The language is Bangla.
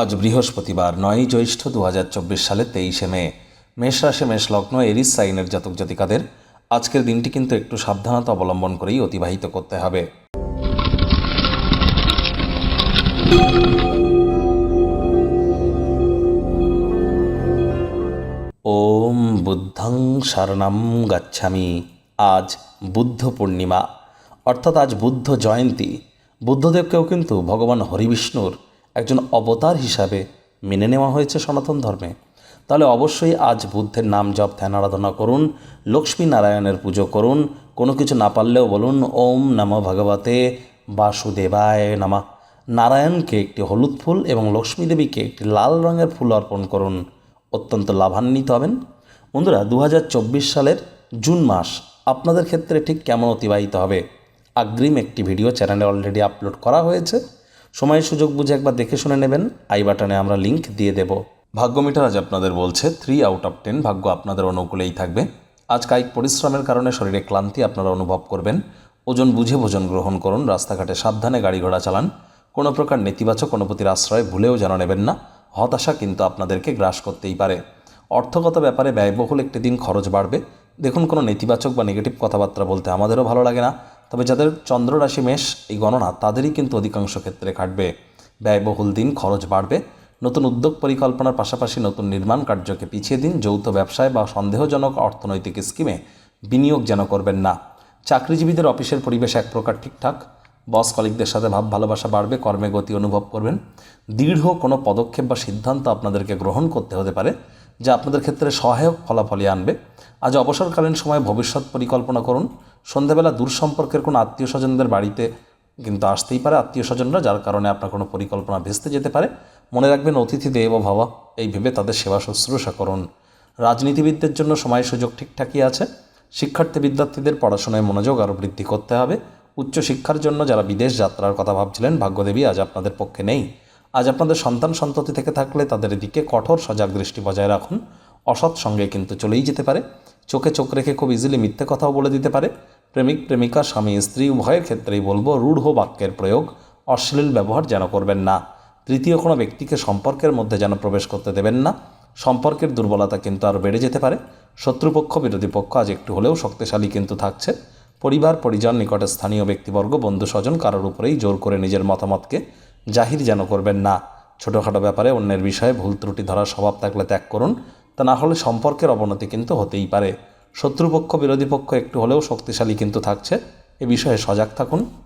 আজ বৃহস্পতিবার নয়ই জ্যৈষ্ঠ দু হাজার চব্বিশ সালের তেইশে মে। মেষ রাশি, মেষ লগ্ন, এরিস সাইনের জাতক জাতিকাদের আজকের দিনটি কিন্তু একটু সাবধানতা অবলম্বন করেই অতিবাহিত করতে হবে। ওম বুদ্ধং শরণম গচ্ছামি। আজ বুদ্ধ পূর্ণিমা, অর্থাৎ আজ বুদ্ধ জয়ন্তী। বুদ্ধদেবকেও কিন্তু ভগবান হরিবিষ্ণুর একজন অবতার হিসাবে মেনে নেওয়া হয়েছে সনাতন ধর্মে। তাহলে অবশ্যই আজ বুদ্ধের নাম জপ, ধ্যান, আরাধনা করুন, লক্ষ্মী নারায়ণের পুজো করুন, কোনো কিছু না পারলেও বলুন, ওম নম ভগবতে বাসুদেবায় নামা। নারায়ণকে একটি হলুদ ফুল এবং লক্ষ্মী দেবীকে একটি লাল রঙের ফুল অর্পণ করুন, অত্যন্ত লাভান্বিত হবেন। বন্ধুরা দু হাজার চব্বিশ সালের জুন মাস আপনাদের ক্ষেত্রে ঠিক কেমন অতিবাহিত হবে? আগ্রিম একটি ভিডিও চ্যানেলে অলরেডি আপলোড করা হয়েছে। সময় সুযোগ বুঝে একবার দেখে শুনে নেবেন। আই বাটনে আমরা লিংক দিয়ে দেব। ভাগ্য মিটার আজ আপনাদের বলছে থ্রি আউট অফ টেন ভাগ্য আপনাদের অনুকূলেই থাকবে। আজ কায়িক পরিশ্রমের কারণে শরীরে ক্লান্তি আপনারা অনুভব করবেন। ওজন বুঝে ভোজন গ্রহণ করুন, রাস্তাঘাটে সাবধানে গাড়ি ঘোড়া চালান। কোনো প্রকার নেতিবাচক অনুভূতির আশ্রয় ভুলেও যেন নেবেন না, হতাশা কিন্তু আপনাদেরকে গ্রাস করতেই পারে। অর্থগত ব্যাপারে ব্যয়বহুল একটি দিন খরচ বাড়বে। দেখুন কোনো নেতিবাচক বা নেগেটিভ কথাবার্তা বলতে আমাদেরও ভালো লাগে না। তবে যাদের চন্দ্র রাশি মেষ এই গণনা তাদেরই কিন্তু অধিকাংশ ক্ষেত্রে কাটবে ব্যয়বহুল দিন, খরচ বাড়বে। নতুন উদ্যোগ পরিকল্পনার পাশাপাশি নতুন নির্মাণ কার্যকে পিছিয়ে দিন। যৌথ ব্যবসায় বা সন্দেহজনক অর্থনৈতিক স্কিমে বিনিয়োগ যেন করবেন না। চাকরিজীবীদের অফিসের পরিবেশ এক প্রকার ঠিকঠাক। বস কলিকদের সাথে ভাব ভালোবাসা বাড়বে, কর্মে গতি অনুভব করবেন। দৃঢ় কোনো পদক্ষেপ বা সিদ্ধান্ত আপনাদেরকে গ্রহণ করতে হতে পারে। যা আপনাদের ক্ষেত্রে সহায়ক ফলাফলই আনবে। আজ অবসরকালীন সময়ে ভবিষ্যৎ পরিকল্পনা করুন। সন্ধ্যাবেলা দূর সম্পর্কের কোনো আত্মীয় স্বজনদের বাড়িতে কিন্তু আসতেই পারে আত্মীয় স্বজনরা, যার কারণে আপনার কোনো পরিকল্পনা ভেস্তে যেতে পারে। মনে রাখবেন, অতিথি দেব ভাবা এই ভেবে তাদের সেবা শুশ্রূষা করুন। রাজনীতিবিদদের জন্য সময় সুযোগ ঠিকঠাকই আছে। শিক্ষার্থী বিদ্যার্থীদের পড়াশোনায় মনোযোগ আরও বৃদ্ধি করতে হবে। উচ্চশিক্ষার জন্য যারা বিদেশ যাত্রার কথা ভাবছিলেন, ভাগ্যদেবী আজ আপনাদের পক্ষে নেই। আজ আপনাদের সন্তান সন্ততি থেকে থাকলে তাদের দিকে কঠোর সজাগ দৃষ্টি বজায় রাখুন। অসৎ সঙ্গে কিন্তু চলেই যেতে পারে। চোখে চোখ রেখে খুব ইজিলি মিথ্যে কথাও বলে দিতে পারে। প্রেমিক, প্রেমিকা, স্বামী, স্ত্রী, উভয়ের ক্ষেত্রেই বলব, রূঢ় বাক্যের প্রয়োগ অশ্লীল ব্যবহার যেন করবেন না। তৃতীয় কোনো ব্যক্তিকে সম্পর্কের মধ্যে যেন প্রবেশ করতে দেবেন না। সম্পর্কের দুর্বলতা কিন্তু আরও বেড়ে যেতে পারে। শত্রুপক্ষ, বিরোধী পক্ষ আজ একটু হলেও শক্তিশালী কিন্তু থাকছে। পরিবার, পরিজন, নিকটে স্থানীয় ব্যক্তিবর্গ বন্ধু স্বজন কারোর উপরেই জোর করে নিজের মতামতকে জাহির যেন করবেন না। ছোটোখাটো ব্যাপারে অন্যের বিষয়ে ভুল ত্রুটি ধরার স্বভাব থাকলে ত্যাগ করুন, তা না হলে সম্পর্কের অবনতি কিন্তু হতেই পারে। শত্রুপক্ষ বিরোধী পক্ষ একটু হলেও শক্তিশালী কিন্তু থাকছে। এ বিষয়ে সজাগ থাকুন।